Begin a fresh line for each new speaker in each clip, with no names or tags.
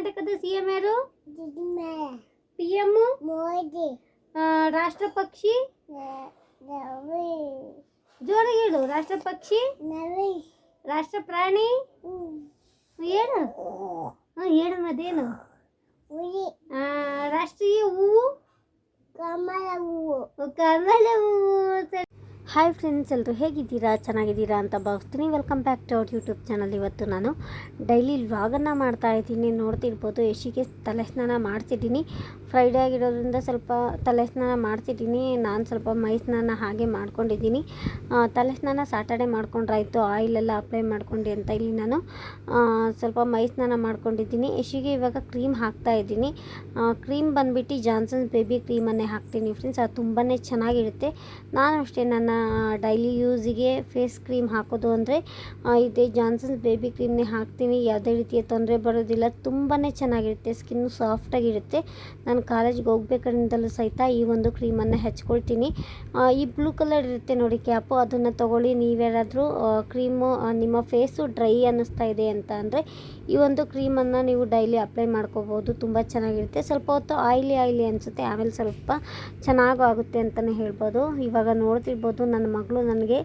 ಕರ್ನಾಟಕದ C M ಯಾರು? P M
Modi.
ರಾಷ್ಟ್ರ ಪಕ್ಷಿ ಜೋರಾಗಿ ಹೇಳು ರಾಷ್ಟ್ರ ಪಕ್ಷಿ ರಾಷ್ಟ್ರ ಪ್ರಾಣಿ ಏನು? ಹಾಂ ಹೇಳು ಆ, ರಾಷ್ಟ್ರೀಯ ಹೂವು?
ಕಮಲ ಹೂವು.
ಕಮಲ ಹೂವು ಹಾಯ್ ಫ್ರೆಂಡ್ಸ್ ಎಲ್ಲರೂ ಹೇಗಿದ್ದೀರಾ? ಚೆನ್ನಾಗಿದ್ದೀರಾ ಅಂತ ಭಾವಿಸ್ತೀನಿ. Welcome back to our YouTube channel ಇವತ್ತು ನಾನು ಡೈಲಿ ವ್ಲಾಗನ್ನು ಮಾಡ್ತಾ ಇದ್ದೀನಿ. ನೋಡ್ತಿರ್ಬೋದು, ಯಶಿಗೆ ತಲೆ ಸ್ನಾನ ಮಾಡ್ತಿದ್ದೀನಿ. ಫ್ರೈಡೇ ಆಗಿರೋದ್ರಿಂದ ಸ್ವಲ್ಪ ತಲೆ ಸ್ನಾನ ಮಾಡ್ತಿದ್ದೀನಿ. ನಾನು ಸ್ವಲ್ಪ ಮೈ ಸ್ನಾನ ಹಾಗೆ ಮಾಡ್ಕೊಂಡಿದ್ದೀನಿ. ತಲೆ ಸ್ನಾನ ಸಾಟರ್ಡೆ ಆಯಿಲ್ ಆಯಿಲೆಲ್ಲ ಅಪ್ಲೈ ಮಾಡ್ಕೊಂಡು ಅಂತ ಇಲ್ಲಿ ನಾನು ಸ್ವಲ್ಪ ಮೈ ಸ್ನಾನ ಮಾಡ್ಕೊಂಡಿದ್ದೀನಿ. ಯಶಿಗೆ ಇವಾಗ ಕ್ರೀಮ್ ಹಾಕ್ತಾ ಇದ್ದೀನಿ. ಕ್ರೀಮ್ ಬಂದುಬಿಟ್ಟು ಜಾನ್ಸನ್ಸ್ ಬೇಬಿ ಕ್ರೀಮನ್ನೇ ಹಾಕ್ತೀನಿ ಫ್ರೆಂಡ್ಸ್ ಅದು ತುಂಬಾ ಚೆನ್ನಾಗಿರುತ್ತೆ. ನಾನು ಅಷ್ಟೇ ನನ್ನ ಡೈಲಿ ಯೂಸಿಗೆ ಫೇಸ್ ಕ್ರೀಮ್ ಹಾಕೋದು ಅಂದರೆ ಇದೇ ಜಾನ್ಸನ್ಸ್ ಬೇಬಿ ಕ್ರೀಮ್ನೇ ಹಾಕ್ತೀನಿ. ಯಾವುದೇ ರೀತಿಯ ತೊಂದರೆ ಬರೋದಿಲ್ಲ. ತುಂಬಾ ಚೆನ್ನಾಗಿರುತ್ತೆ. ಸ್ಕಿನ್ನು ಸಾಫ್ಟಾಗಿರುತ್ತೆ ನಾನು ಕಾಲೇಜ್ಗೆ ಹೋಗ್ಬೇಕಾದ್ರಿಂದಲೂ ಸಹಿತ ಈ ಒಂದು ಕ್ರೀಮನ್ನು ಹಚ್ಕೊಳ್ತೀನಿ. ಈ ಬ್ಲೂ ಕಲರ್ ಇರುತ್ತೆ ನೋಡಿ ಕ್ಯಾಪು. ಅದನ್ನು ತೊಗೊಳ್ಳಿ. ನೀವ್ಯಾರಾದರೂ ಕ್ರೀಮು ನಿಮ್ಮ ಫೇಸು ಡ್ರೈ ಅನ್ನಿಸ್ತಾ ಇದೆ ಅಂತ ಅಂದರೆ, ಈ ಒಂದು ಕ್ರೀಮನ್ನು ನೀವು ಡೈಲಿ ಅಪ್ಲೈ ಮಾಡ್ಕೋಬೋದು. ತುಂಬ ಚೆನ್ನಾಗಿರುತ್ತೆ. ಸ್ವಲ್ಪ ಹೊತ್ತು ಆಯಿಲಿ ಆಯ್ಲಿ ಅನಿಸುತ್ತೆ. ಆಮೇಲೆ ಸ್ವಲ್ಪ ಚೆನ್ನಾಗೂ ಆಗುತ್ತೆ ಅಂತಲೇ ಹೇಳ್ಬೋದು. ಇವಾಗ ನೋಡ್ತಿರ್ಬೋದು. ನನ್ನ ಮಗಳು ನನಗೆ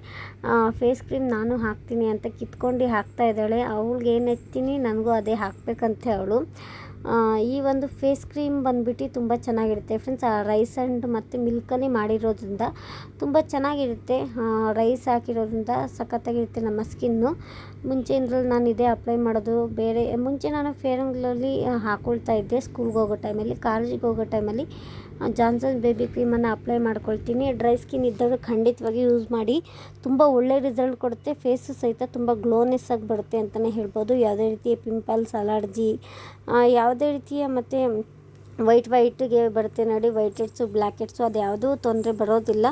ಫೇಸ್ ಕ್ರೀಮ್ ನಾನು ಹಾಕ್ತೀನಿ ಅಂತ ಕಿತ್ಕೊಂಡು ಹಾಕ್ತಾ ಇದ್ದಾಳೆ. ಅವಳಿಗೆ ಏನು ನನಗೂ ಅದೇ ಹಾಕಬೇಕಂತ ಅವಳು. ಈ ಒಂದು ಫೇಸ್ ಕ್ರೀಮ್ ಬಂದುಬಿಟ್ಟು ತುಂಬ ಚೆನ್ನಾಗಿರುತ್ತೆ. ಫ್ರೆಂಡ್ಸ್ ರೈಸ್ ಆ್ಯಂಡ್ ಮತ್ತು ಮಿಲ್ಕಲ್ಲಿ ಮಾಡಿರೋದ್ರಿಂದ ತುಂಬ ಚೆನ್ನಾಗಿರುತ್ತೆ. ರೈಸ್ ಹಾಕಿರೋದ್ರಿಂದ ಸಖತ್ತಾಗಿರುತ್ತೆ ನಮ್ಮ ಸ್ಕಿನ್ನು ಮುಂಚೆಯಿಂದಲೂ ನಾನು ಇದೇ ಅಪ್ಲೈ ಮಾಡೋದು, ಬೇರೆ, ಮುಂಚೆ ನಾನು ಫೇರ್ ಅಂಗ್ಲಲ್ಲಿ ಹಾಕ್ಕೊಳ್ತಾ ಇದ್ದೆ ಸ್ಕೂಲ್ಗೆ ಹೋಗೋ ಟೈಮಲ್ಲಿ ಕಾಲೇಜಿಗೆ ಹೋಗೋ ಟೈಮಲ್ಲಿ ಜಾನ್ಸನ್ ಬೇಬಿ ಕ್ರೀಮನ್ನು ಅಪ್ಲೈ ಮಾಡ್ಕೊಳ್ತೀನಿ. ಡ್ರೈ ಸ್ಕಿನ್ ಇದ್ದಾಗ ಖಂಡಿತವಾಗಿ ಯೂಸ್ ಮಾಡಿ, ತುಂಬ ಒಳ್ಳೆ ರಿಸಲ್ಟ್ ಕೊಡುತ್ತೆ. ಫೇಸು ಸಹಿತ ತುಂಬ ಗ್ಲೋನೆಸ್ ಆಗಿ ಬರುತ್ತೆ ಅಂತಲೇ ಹೇಳ್ಬೋದು. ಯಾವುದೇ ರೀತಿಯ ಪಿಂಪಲ್ಸ್ ಅಲರ್ಜಿ ಯಾವುದೇ ರೀತಿಯ ಮತ್ತು ವೈಟ್ ವೈಟ್ಗೆ ಬರುತ್ತೆ ನೋಡಿ. ವೈಟ್ ಹೆಡ್ಸು ಬ್ಲ್ಯಾಕ್ ಹೆಡ್ಸು ಅದು ಯಾವುದೂ ತೊಂದರೆ ಬರೋದಿಲ್ಲ.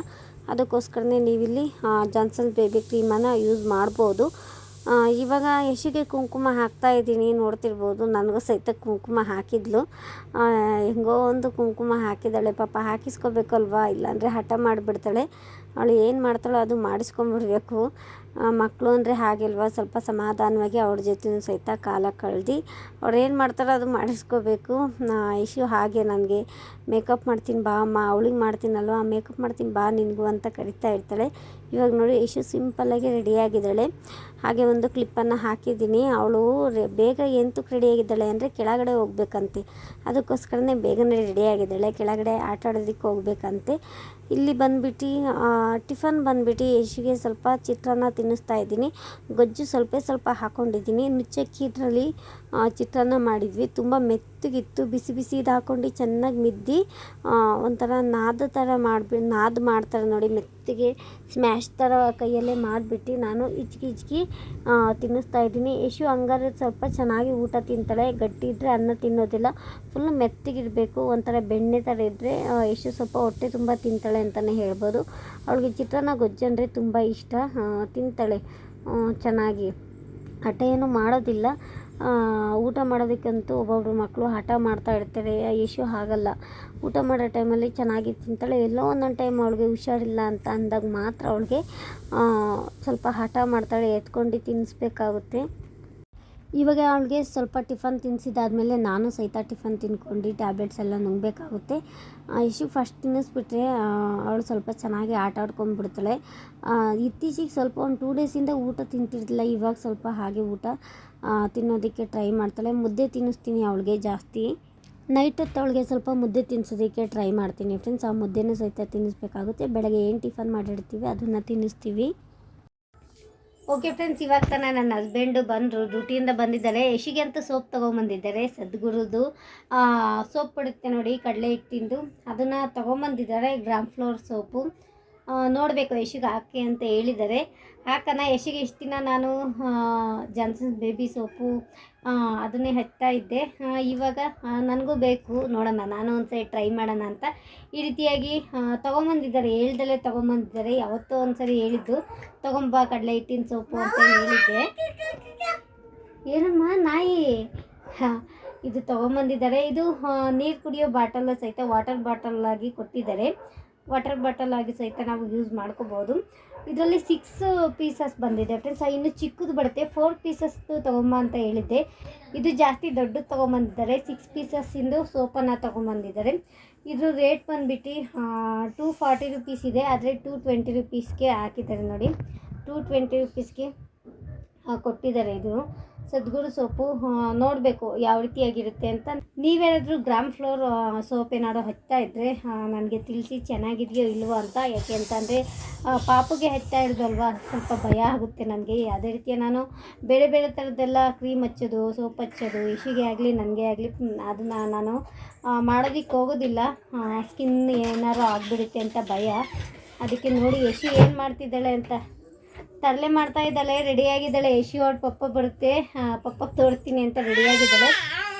ಅದಕ್ಕೋಸ್ಕರನೇ ನೀವಿಲ್ಲಿ ಜಾನ್ಸನ್ ಬೇಬಿ ಕ್ರೀಮನ್ನು ಯೂಸ್ ಮಾಡ್ಬೋದು. ಇವಾಗ ಯಶಿಗೆ ಕುಂಕುಮ ಹಾಕ್ತಾ ಇದ್ದೀನಿ, ನೋಡ್ತಿರ್ಬೋದು. ನನಗೂ ಸಹಿತ ಕುಂಕುಮ ಹಾಕಿದ್ಲು. ಹೆಂಗೋ ಒಂದು ಕುಂಕುಮ ಹಾಕಿದ್ದಾಳೆ. ಪಾಪ ಹಾಕಿಸ್ಕೋಬೇಕಲ್ವಾ? ಇಲ್ಲಾಂದರೆ ಹಠ ಮಾಡಿಬಿಡ್ತಾಳೆ. ಅವಳು ಏನು ಮಾಡ್ತಾಳೋ ಅದು ಮಾಡಿಸ್ಕೊಂಬಿಡ್ಬೇಕು ಮಕ್ಕಳು ಅಂದರೆ ಹಾಗಿಲ್ವ? ಸ್ವಲ್ಪ ಸಮಾಧಾನವಾಗಿ ಅವ್ರ ಜೊತೆ ಸಹಿತ ಕಾಲ ಕಳೆದು ಅವ್ರು ಏನು ಮಾಡ್ತಾರೋ ಅದು ಮಾಡಿಸ್ಕೋಬೇಕು. ಇಶ್ಯೂ ಹಾಗೆ ನನಗೆ ಮೇಕಪ್ ಮಾಡ್ತೀನಿ ಬಾ ಅಮ್ಮ, ಅವಳಿಗೆ ಮಾಡ್ತೀನಲ್ವ? ಮೇಕಪ್ ಮಾಡ್ತೀನಿ ಬಾ ನಿನಗೂ ಅಂತ ಕರಿತಾ ಇರ್ತಾಳೆ. ಇವಾಗ ನೋಡಿ ಇಶು ಸಿಂಪಲ್ಲಾಗಿ ರೆಡಿಯಾಗಿದ್ದಾಳೆ ಹಾಗೆ ಒಂದು ಕ್ಲಿಪ್ಪನ್ನು ಹಾಕಿದ್ದೀನಿ. ಅವಳು ಬೇಗ ಎಂತಕ್ಕೆ ರೆಡಿಯಾಗಿದ್ದಾಳೆ ಅಂದರೆ ಕೆಳಗಡೆ ಹೋಗ್ಬೇಕಂತೆ. ಅದಕ್ಕೋಸ್ಕರನೇ ಬೇಗನೆ ರೆಡಿಯಾಗಿದ್ದಾಳೆ ಕೆಳಗಡೆ ಆಟ ಆಡೋದಕ್ಕೆ ಹೋಗ್ಬೇಕಂತೆ. ಇಲ್ಲಿ ಬಂದ್ಬಿಟ್ಟು ಟಿಫನ್ ಬಂದ್ಬಿಟ್ಟು ಯಶಿಗೆ ಸ್ವಲ್ಪ ಚಿತ್ರಾನ್ನ ತಿನ್ನಿಸ್ತಾ ಇದ್ದೀನಿ. ಗೊಜ್ಜು ಸ್ವಲ್ಪ ಸ್ವಲ್ಪ ಹಾಕ್ಕೊಂಡಿದ್ದೀನಿ ನುಚ್ಚಕ್ಕಿದ್ರಲ್ಲಿ ಚಿತ್ರಾನ್ನ ಮಾಡಿದ್ವಿ. ತುಂಬ ಮೆತ್ತಗಿತ್ತು. ಬಿಸಿ ಬಿಸಿದು ಹಾಕ್ಕೊಂಡು ಚೆನ್ನಾಗಿ ಮಿದ್ದಿ ಒಂಥರ ನಾದ ಥರ ಮಾಡಿಬಿ, ನಾದ ಮಾಡ್ತಾರೆ ನೋಡಿ ಮೆತ್ತಗೆ ಸ್ಮ್ಯಾಶ್ ಥರ ಕೈಯಲ್ಲೇ ಮಾಡಿಬಿಟ್ಟು ನಾನು ಇಚ್ಕಿ ಇಚ್ಕಿ ತಿನ್ನಿಸ್ತಾ ಇದ್ದೀನಿ. ಯಶು ಹಂಗಾರೆ ಸ್ವಲ್ಪ ಚೆನ್ನಾಗಿ ಊಟ ತಿಂತಾಳೆ. ಗಟ್ಟಿ ಇದ್ದರೆ ಅನ್ನ ತಿನ್ನೋದಿಲ್ಲ. ಫುಲ್ ಮೆತ್ತಗಿರಬೇಕು. ಒಂಥರ ಬೆಣ್ಣೆ ಥರ ಇದ್ದರೆ ಯಶು ಸ್ವಲ್ಪ ಹೊಟ್ಟೆ ತುಂಬ ತಿಂತಾಳೆ ಅಂತಲೇ ಹೇಳ್ಬೋದು. ಅವಳಿಗೆ ಚಿತ್ರಾನ್ನ ಗೊಜ್ಜು ಅಂದರೆ ತುಂಬ ಇಷ್ಟ. ತಿಂತಾಳೆ ಚೆನ್ನಾಗಿ. ಹಠ ಏನು ಮಾಡೋದಿಲ್ಲ. ಊಟ ಮಾಡೋದಕ್ಕಂತೂ ಒಬ್ಬೊಬ್ಬರು ಮಕ್ಕಳು ಹಠ ಮಾಡ್ತಾ ಇರ್ತಾರೆ. ಯಶು ಹಾಗಲ್ಲ. ಊಟ ಮಾಡೋ ಟೈಮಲ್ಲಿ ಚೆನ್ನಾಗಿ ತಿಂತಾಳೆ ಎಲ್ಲೋ ಒಂದೊಂದು ಟೈಮ್ ಅವಳಿಗೆ ಹುಷಾರಿಲ್ಲ ಅಂತ ಅಂದಾಗ ಮಾತ್ರ ಅವಳಿಗೆ ಸ್ವಲ್ಪ ಹಠ ಮಾಡ್ತಾಳೆ ಎತ್ಕೊಂಡು ತಿನ್ನಿಸ್ಬೇಕಾಗುತ್ತೆ ಇವಾಗ ಅವಳಿಗೆ ಸ್ವಲ್ಪ ಟಿಫನ್ ತಿನ್ನಿಸಿದಾದಮೇಲೆ ನಾನು ಸಹಿತ ಟಿಫನ್ ತಿನ್ಕೊಂಡು ಟ್ಯಾಬ್ಲೆಟ್ಸ್ ಎಲ್ಲ ನುಂಗಬೇಕಾಗುತ್ತೆ. ಇಶು ಫಸ್ಟ್ ತಿನ್ನಿಸ್ಬಿಟ್ರೆ ಅವಳು ಸ್ವಲ್ಪ ಚೆನ್ನಾಗಿ ಆಟ ಆಡ್ಕೊಂಡ್ಬಿಡ್ತಾಳೆ ಇತ್ತೀಚೆಗೆ ಸ್ವಲ್ಪ ಒಂದು ಟೂ ಡೇಸಿಂದ ಊಟ ತಿಂತಿರ್ತಿಲ್ಲ ಇವಾಗ ಸ್ವಲ್ಪ ಹಾಗೆ ಊಟ ತಿನ್ನೋದಕ್ಕೆ ಟ್ರೈ ಮಾಡ್ತಾಳೆ. ಮುದ್ದೆ ತಿನ್ನಿಸ್ತೀನಿ ಅವಳಿಗೆ ಜಾಸ್ತಿ. ನೈಟ್ ಹೊತ್ತು ಸ್ವಲ್ಪ ಮುದ್ದೆ ತಿನ್ನಿಸೋದಕ್ಕೆ ಟ್ರೈ ಮಾಡ್ತೀನಿ ಫ್ರೆಂಡ್ಸ್ ಆ ಮುದ್ದೆನೂ ಸಹಿತ ತಿನ್ನಿಸ್ಬೇಕಾಗುತ್ತೆ. ಬೆಳಗ್ಗೆ ಏನು ಟಿಫನ್ ಮಾಡಿರ್ತೀವಿ, ಅದನ್ನು ತಿನ್ನಿಸ್ತೀವಿ. ಓಕೆ ಫ್ರೆಂಡ್ಸ್ ಇವಾಗ ತಾನೇ ನನ್ನ ಹಸ್ಬೆಂಡು ಬಂದರು. ಡ್ಯೂಟಿಯಿಂದ ಬಂದಿದ್ದಾರೆ ಯಶಿಗೆ ಅಂತ ಸೋಪ್ ತೊಗೊಂಬಂದಿದ್ದಾರೆ, ಸದ್ಗುರುದು. ಸೋಪ್ ಬಿಡುತ್ತೆ ನೋಡಿ, ಕಡಲೆ ಹಿಟ್ಟಿಂದು ಅದನ್ನು ತೊಗೊಂಬಂದಿದ್ದಾರೆ ಗ್ರಾಮ್ ಫ್ಲೋರ್ ಸೋಪು. ನೋಡಬೇಕು ಯಶಿಗೆ ಹಾಕಿ ಅಂತ ಹೇಳಿದ್ದಾರೆ. ಹಾಕನ ಯಶಿಗೆ ಇಷ್ಟು ದಿನ ನಾನು ಜಾನ್ಸನ್ಸ್ ಬೇಬಿ ಸೋಪು ಅದನ್ನೇ ಹಚ್ತಾ ಇದ್ದೆ. ಇವಾಗ ನನಗೂ ಬೇಕು. ನೋಡೋಣ, ನಾನು ಒಂದ್ಸರಿ ಟ್ರೈ ಮಾಡೋಣ ಅಂತ ಈ ರೀತಿಯಾಗಿ ತೊಗೊಂಬಂದಿದ್ದಾರೆ. ಹೇಳ್ದಲ್ಲೇ ತೊಗೊಂಬಂದಿದ್ದಾರೆ. ಯಾವತ್ತೋ ಒಂದ್ಸರಿ ಹೇಳಿದ್ದು. ತೊಗೊಂಬ, ಕಡಲೆ ಹಿಟ್ಟಿನ ಸೋಪು ಅಂತ ಹೇಳಿದ್ದೆ. ಏನಮ್ಮ, ನಾಯಿ? ಇದು ತೊಗೊಂಬಂದಿದ್ದಾರೆ. ಇದು ನೀರು ಕುಡಿಯೋ ಬಾಟಲ್ ಸಹಿತ ವಾಟರ್ ಬಾಟಲ್ ಆಗಿ ಕೊಟ್ಟಿದ್ದಾರೆ. ವಾಟರ್ ಬಾಟಲ್ ಆಗಿ ಸಹಿತ ನಾವು ಯೂಸ್ ಮಾಡ್ಕೋಬೋದು. ಇದರಲ್ಲಿ ಸಿಕ್ಸ್ ಪೀಸಸ್ ಬಂದಿದೆ. ಫ್ರೆಂಡ್ಸ್ ಇನ್ನು ಚಿಕ್ಕದು ಬರುತ್ತೆ. ಫೋರ್ ಪೀಸಸ್ ತೊಗೊಂಬ ಅಂತ ಹೇಳಿದ್ದೆ. ಇದು ಜಾಸ್ತಿ ದೊಡ್ಡದು ತೊಗೊಂಬಂದಿದ್ದಾರೆ. ಸಿಕ್ಸ್ ಪೀಸಸ್ಸಿಂದು ಸೋಪನ್ನು ತೊಗೊಂಬಂದಿದ್ದಾರೆ. ಇದ್ರ ರೇಟ್ ಬಂದುಬಿಟ್ಟು ಟೂ ಫಾರ್ಟಿ ರುಪೀಸ್ ಇದೆ. ಆದರೆ ಟೂ ಟ್ವೆಂಟಿ ರುಪೀಸ್ಗೆ ಹಾಕಿದ್ದಾರೆ ನೋಡಿ. ಟೂ ಟ್ವೆಂಟಿ ರುಪೀಸ್ಗೆ ಕೊಟ್ಟಿದ್ದಾರೆ ಇದು. ಸದ್ಗುರು ಸೋಪು ನೋಡಬೇಕು ಯಾವ ರೀತಿಯಾಗಿರುತ್ತೆ ಅಂತ. ನೀವೇನಾದರೂ ಗ್ರಾಮ್ ಫ್ಲೋರ್ ಸೋಪ್ ಏನಾದ್ರು ಹಚ್ತಾ ಇದ್ದರೆ ನನಗೆ ತಿಳಿಸಿ ಚೆನ್ನಾಗಿದೆಯೋ ಇಲ್ವೋ ಅಂತ. ಯಾಕೆ ಅಂತಂದರೆ ಪಾಪುಗೆ ಹಚ್ತಾ ಇರೋದಲ್ವಾ? ಸ್ವಲ್ಪ ಭಯ ಆಗುತ್ತೆ ನನಗೆ. ಅದೇ ರೀತಿಯ ನಾನು ಬೇರೆ ಬೇರೆ ಥರದ್ದೆಲ್ಲ ಕ್ರೀಮ್ ಹಚ್ಚೋದು, ಸೋಪ್ ಹಚ್ಚೋದು, ಇಶಿಗೆ ಆಗಲಿ, ನನಗೆ ಆಗಲಿ ಅದನ್ನು ನಾನು ಮಾಡೋದಕ್ಕೆ ಹೋಗೋದಿಲ್ಲ. ಸ್ಕಿನ್ ಏನಾರು ಆಗಿಬಿಡುತ್ತೆ ಅಂತ ಭಯ. ಅದಕ್ಕೆ ನೋಡಿ ಯಶಿ ಏನು ಮಾಡ್ತಿದ್ದಾಳೆ ಅಂತ. ತರಲೆ ಮಾಡ್ತಾ ಇದ್ದಾಳೆ ರೆಡಿಯಾಗಿದ್ದಾಳೆ ಯಶಿ ಅವ್ರ ಪಪ್ಪ ಬರುತ್ತೆ. ಪಪ್ಪ ತೋರಿಸ್ತೀನಿ ಅಂತ ರೆಡಿಯಾಗಿದ್ದಾಳೆ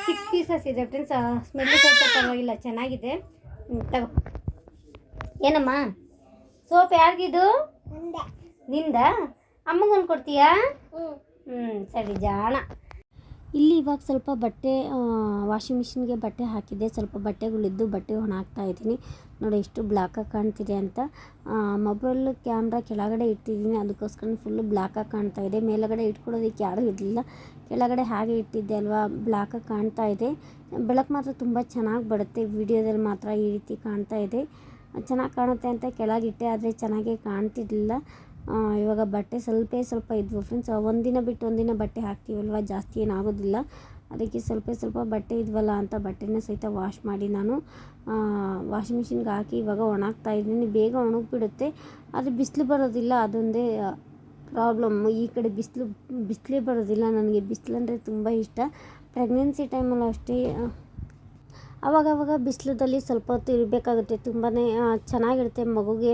ಸಿಕ್ಸ್ ಪೀಸಸ್ ಇದೆ ಫ್ರೆಂಡ್ಸ್ ಸ್ಮೆಲ್ಲು ಸ್ವಲ್ಪ ಪರವಾಗಿಲ್ಲ ಚೆನ್ನಾಗಿದೆ. ತಗೋ. ಏನಮ್ಮ? ಸೋಪ್ ಯಾರಿಗಿದು? ನಿಂದ. ಅಮ್ಮಗೊಂದು ಕೊಡ್ತೀಯಾ?
ಹ್ಞೂ
ಸರಿ ಜಾಣ. ಇಲ್ಲಿ ಇವಾಗ ಸ್ವಲ್ಪ ಬಟ್ಟೆ ವಾಷಿಂಗ್ ಮಿಷಿನ್ಗೆ ಬಟ್ಟೆ ಹಾಕಿದ್ದೆ. ಸ್ವಲ್ಪ ಬಟ್ಟೆಗಳಿದ್ದು ಬಟ್ಟೆ ಒಣ ಇದ್ದೀನಿ. ನೋಡಿ ಎಷ್ಟು ಬ್ಲ್ಯಾಕಾಗಿ ಕಾಣ್ತಿದೆ ಅಂತ. ಮೊಬೈಲ್ ಕ್ಯಾಮ್ರಾ ಕೆಳಗಡೆ ಇಟ್ಟಿದ್ದೀನಿ. ಅದಕ್ಕೋಸ್ಕರ ಫುಲ್ಲು ಬ್ಲ್ಯಾಕಾಗಿ ಕಾಣ್ತಾ ಇದೆ. ಮೇಲುಗಡೆ ಇಟ್ಕೊಳ್ಳೋದಕ್ಕೆ ಯಾರೂ ಇರಲಿಲ್ಲ. ಕೆಳಗಡೆ ಹಾಗೆ ಇಟ್ಟಿದ್ದೆ ಅಲ್ವಾ? ಬ್ಲ್ಯಾಕಾಗಿ ಕಾಣ್ತಾ ಇದೆ. ಬೆಳಕು ಮಾತ್ರ ತುಂಬ ಚೆನ್ನಾಗಿ ಬರುತ್ತೆ. ವಿಡಿಯೋದಲ್ಲಿ ಮಾತ್ರ ಈ ರೀತಿ ಕಾಣ್ತಾ ಇದೆ. ಚೆನ್ನಾಗಿ ಕಾಣುತ್ತೆ ಅಂತ ಕೆಳಗಿಟ್ಟೆ, ಆದರೆ ಚೆನ್ನಾಗೇ ಕಾಣ್ತಿರ್ಲಿಲ್ಲ. ಇವಾಗ ಬಟ್ಟೆ ಸ್ವಲ್ಪ ಸ್ವಲ್ಪ ಇದ್ವು. ಫ್ರೆಂಡ್ಸ್ ಒಂದಿನ ಬಿಟ್ಟು ಒಂದಿನ ಬಟ್ಟೆ ಹಾಕ್ತೀವಲ್ವ? ಜಾಸ್ತಿ ಏನಾಗೋದಿಲ್ಲ. ಅದಕ್ಕೆ ಸ್ವಲ್ಪ ಸ್ವಲ್ಪ ಬಟ್ಟೆ ಇದ್ವಲ್ಲ ಅಂತ ಬಟ್ಟೆನ ಸಹಿತ ವಾಶ್ ಮಾಡಿ ನಾನು ವಾಷಿಂಗ್ ಮಿಷಿನ್ಗೆ ಹಾಕಿ ಇವಾಗ ಒಣಗ್ತಾ ಇದ್ದೀನಿ. ಬೇಗ ಒಣಗಿಬಿಡುತ್ತೆ. ಆದರೆ ಬಿಸಿಲು ಬರೋದಿಲ್ಲ, ಅದೊಂದೇ ಪ್ರಾಬ್ಲಮ್ ಈ ಕಡೆ ಬಿಸಿಲು, ಬಿಸಿಲೇ ಬರೋದಿಲ್ಲ ನನಗೆ. ಬಿಸಿಲು ಅಂದರೆ ತುಂಬ ಇಷ್ಟ. ಪ್ರೆಗ್ನೆನ್ಸಿ ಟೈಮಲ್ಲೂ ಅಷ್ಟೇ ಅವಾಗವಾಗ ಬಿಸಿಲದಲ್ಲಿ ಸ್ವಲ್ಪ ಹೊತ್ತು ಇರಬೇಕಾಗುತ್ತೆ. ತುಂಬಾ ಚೆನ್ನಾಗಿರುತ್ತೆ ಮಗುಗೆ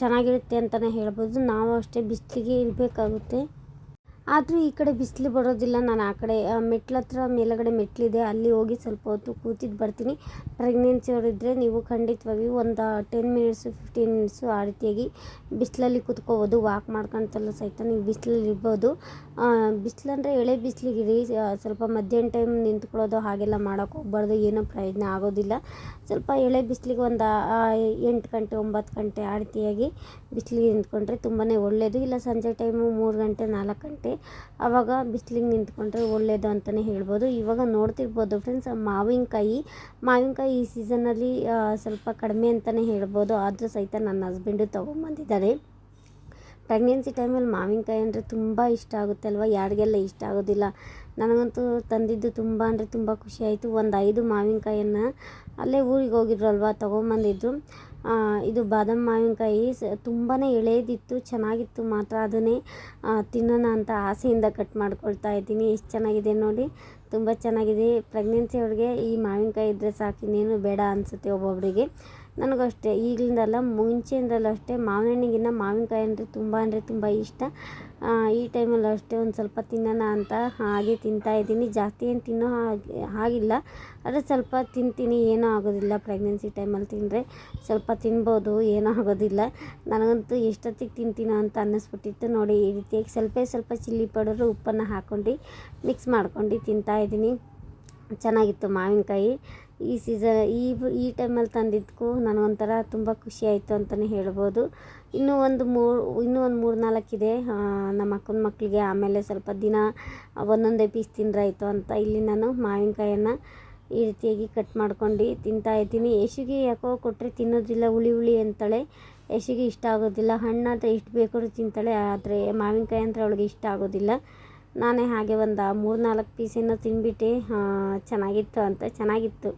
ಚೆನ್ನಾಗಿರುತ್ತೆ ಅಂತಲೇ ಹೇಳ್ಬೋದು. ನಾವು ಅಷ್ಟೇ ಬಿಸಿಲಿಗೆ ಇರಬೇಕಾಗುತ್ತೆ. ಆದರೂ ಈ ಕಡೆ ಬಿಸಿಲು ಬರೋದಿಲ್ಲ. ನಾನು ಆ ಕಡೆ ಮೆಟ್ಲ ಹತ್ರ ಮೇಲುಗಡೆ ಮೆಟ್ಲಿದೆ ಅಲ್ಲಿ ಹೋಗಿ ಸ್ವಲ್ಪ ಹೊತ್ತು ಕೂತಿದ್ದು ಬರ್ತೀನಿ. ಪ್ರೆಗ್ನೆನ್ಸಿ ಅವರಿದ್ದರೆ ನೀವು ಖಂಡಿತವಾಗಿ ಒಂದು ಟೆನ್ ಮಿನಿಟ್ಸು ಫಿಫ್ಟೀನ್ ಮಿನಿಟ್ಸು ಆ ರೀತಿಯಾಗಿ ಬಿಸಿಲಲ್ಲಿ ಕೂತ್ಕೋಬೋದು. ವಾಕ್ ಮಾಡ್ಕೊಂತಲ್ಲ ಸಹಿತ ನೀವು ಬಿಸಿಲಲ್ಲಿ ಇರ್ಬೋದು. ಬಿಸಿಲಂದರೆ ಎಳೆ ಬಿಸಿಲಿಗಿರಿ. ಸ್ವಲ್ಪ ಮಧ್ಯಾಹ್ನ ಟೈಮ್ ನಿಂತ್ಕೊಳ್ಳೋದು ಹಾಗೆಲ್ಲ ಮಾಡೋಕೆ ಹೋಗ್ಬಾರ್ದು. ಏನೂ ಪ್ರಯೋಜನ ಆಗೋದಿಲ್ಲ. ಸ್ವಲ್ಪ ಎಳೆ ಬಿಸಿಲಿಗೆ ಒಂದು ಎಂಟು ಗಂಟೆ, ಒಂಬತ್ತು ಗಂಟೆ ಆ ರೀತಿಯಾಗಿ ಬಿಸಿಲಿಗೆ ನಿಂತ್ಕೊಂಡ್ರೆ ತುಂಬಾ ಒಳ್ಳೆಯದು ಇಲ್ಲ ಸಂಜೆ ಟೈಮು ಮೂರು ಗಂಟೆ, ನಾಲ್ಕು ಗಂಟೆ ಆವಾಗ ಬಿಸಿಲಿಗೆ ನಿಂತ್ಕೊಂಡ್ರೆ ಒಳ್ಳೆಯದು ಅಂತಲೇ ಹೇಳ್ಬೋದು. ಇವಾಗ ನೋಡ್ತಿರ್ಬೋದು ಫ್ರೆಂಡ್ಸ್ ಮಾವಿನಕಾಯಿ ಮಾವಿನಕಾಯಿ ಈ ಸೀಸನಲ್ಲಿ ಸ್ವಲ್ಪ ಕಡಿಮೆ ಅಂತಲೇ ಹೇಳ್ಬೋದು. ಆದರೂ ಸಹಿತ ನನ್ನ ಹಸ್ಬೆಂಡು ತೊಗೊಂಬಂದಿದ್ದಾರೆ. ಪ್ರೆಗ್ನೆನ್ಸಿ ಟೈಮಲ್ಲಿ ಮಾವಿನಕಾಯಿ ಅಂದರೆ ತುಂಬ ಇಷ್ಟ ಆಗುತ್ತೆ ಅಲ್ವಾ? ಯಾರಿಗೆಲ್ಲ ಇಷ್ಟ ಆಗೋದಿಲ್ಲ. ನನಗಂತೂ ತಂದಿದ್ದು ತುಂಬ ಅಂದರೆ ತುಂಬ ಖುಷಿ ಆಯಿತು. ಒಂದು ಐದು ಮಾವಿನಕಾಯನ್ನು ಅಲ್ಲೇ ಊರಿಗೆ ಹೋಗಿದ್ರಲ್ವ ತೊಗೊಂಬಂದಿದ್ರು. ಆ, ಇದು ಬಾದಾಮಿ ಮಾವಿನಕಾಯಿ ಸ ತುಂಬಾ ಎಳೆಯದಿತ್ತು ಚೆನ್ನಾಗಿತ್ತು ಮಾತ್ರ. ಅದನ್ನೇ ತಿನ್ನೋಣ ಅಂತ ಆಸೆಯಿಂದ ಕಟ್ ಮಾಡ್ಕೊಳ್ತಾ ಇದ್ದೀನಿ. ಎಷ್ಟು ಚೆನ್ನಾಗಿದೆ ನೋಡಿ. ತುಂಬ ಚೆನ್ನಾಗಿದೆ. ಪ್ರೆಗ್ನೆನ್ಸಿಯವ್ರಿಗೆ ಈ ಮಾವಿನಕಾಯಿ ಇದ್ದರೆ ಸಾಕು. ಬೇಡ ಅನಿಸುತ್ತೆ ಒಬ್ಬೊಬ್ಬರಿಗೆ ನನಗೂ ಅಷ್ಟೇ ಈಗಲಿಂದಲ್ಲ ಮುಂಚೆಯಿಂದಲೂ ಅಷ್ಟೇ ಮಾವಿನ ಹಣ್ಣಿಗಿನ್ನ ಮಾವಿನಕಾಯಿ ಅಂದರೆ ತುಂಬ ಅಂದರೆ ತುಂಬ ಇಷ್ಟ. ಈ ಟೈಮಲ್ಲೂ ಅಷ್ಟೇ ಒಂದು ಸ್ವಲ್ಪ ತಿನ್ನೋಣ ಅಂತ ಹಾಗೆ ತಿಂತಾ ಇದ್ದೀನಿ. ಜಾಸ್ತಿ ಏನು ತಿನ್ನೋ ಹಾಗೆ, ಹಾಗಿಲ್ಲ. ಆದರೆ ಸ್ವಲ್ಪ ತಿಂತೀನಿ, ಏನೂ ಆಗೋದಿಲ್ಲ ಪ್ರೆಗ್ನೆನ್ಸಿ ಟೈಮಲ್ಲಿ ತಿಂದರೆ. ಸ್ವಲ್ಪ ತಿನ್ಬೋದು, ಏನೂ ಆಗೋದಿಲ್ಲ. ನನಗಂತೂ ಎಷ್ಟೊತ್ತಿಗೆ ತಿಂತೀನೋ ಅಂತ ಅನ್ನಿಸ್ಬಿಟ್ಟಿತ್ತು. ನೋಡಿ, ಈ ರೀತಿಯಾಗಿ ಸ್ವಲ್ಪ ಸ್ವಲ್ಪ ಚಿಲ್ಲಿ ಪೌಡರು, ಉಪ್ಪನ್ನು ಹಾಕ್ಕೊಂಡು ಮಿಕ್ಸ್ ಮಾಡ್ಕೊಂಡು ತಿಂತಾ ಇದ್ದೀನಿ. ಚೆನ್ನಾಗಿತ್ತು ಮಾವಿನಕಾಯಿ. ಈ ಸೀಸನ್ ಈ ಈ ಟೈಮಲ್ಲಿ ತಂದಿದ್ದಕ್ಕೂ ನನಗೊಂಥರ ತುಂಬ ಖುಷಿ ಆಯಿತು ಅಂತಲೇ ಹೇಳ್ಬೋದು. ಇನ್ನೂ ಒಂದು ಮೂರು, ಇನ್ನೂ ಒಂದು ಮೂರು ಇದೆ. ನಮ್ಮ ಅಕ್ಕನ ಮಕ್ಕಳಿಗೆ ಆಮೇಲೆ ಸ್ವಲ್ಪ ದಿನ ಒಂದೊಂದೇ ಪೀಸ್ ತಿಂದ್ರಾಯ್ತು ಅಂತ ಇಲ್ಲಿ ನಾನು ಮಾವಿನಕಾಯನ್ನು ಈ ರೀತಿಯಾಗಿ ಕಟ್ ಮಾಡ್ಕೊಂಡು ತಿಂತಾ ಇದ್ದೀನಿ. ಯಶಿಗೆ ಯಾಕೋ ಕೊಟ್ಟರೆ ತಿನ್ನೋದಿಲ್ಲ, ಹುಳಿ ಹುಳಿ ಅಂತಾಳೆ. ಯಶಿಗೆ ಇಷ್ಟ ಆಗೋದಿಲ್ಲ. ಹಣ್ಣಾದರೆ ಎಷ್ಟು ಬೇಕಾದ್ರೂ ತಿಂತಾಳೆ. ಆದರೆ ಮಾವಿನಕಾಯಿ ಅಂದರೆ ಅವಳಿಗೆ ಇಷ್ಟ ಆಗೋದಿಲ್ಲ. ನಾನೇ ಹಾಗೆ ಒಂದು ಮೂರು ನಾಲ್ಕು ಪೀಸನ್ನು ತಿಂದ್ಬಿಟ್ಟು ಚೆನ್ನಾಗಿತ್ತು ಅಂತ ಚೆನ್ನಾಗಿತ್ತು.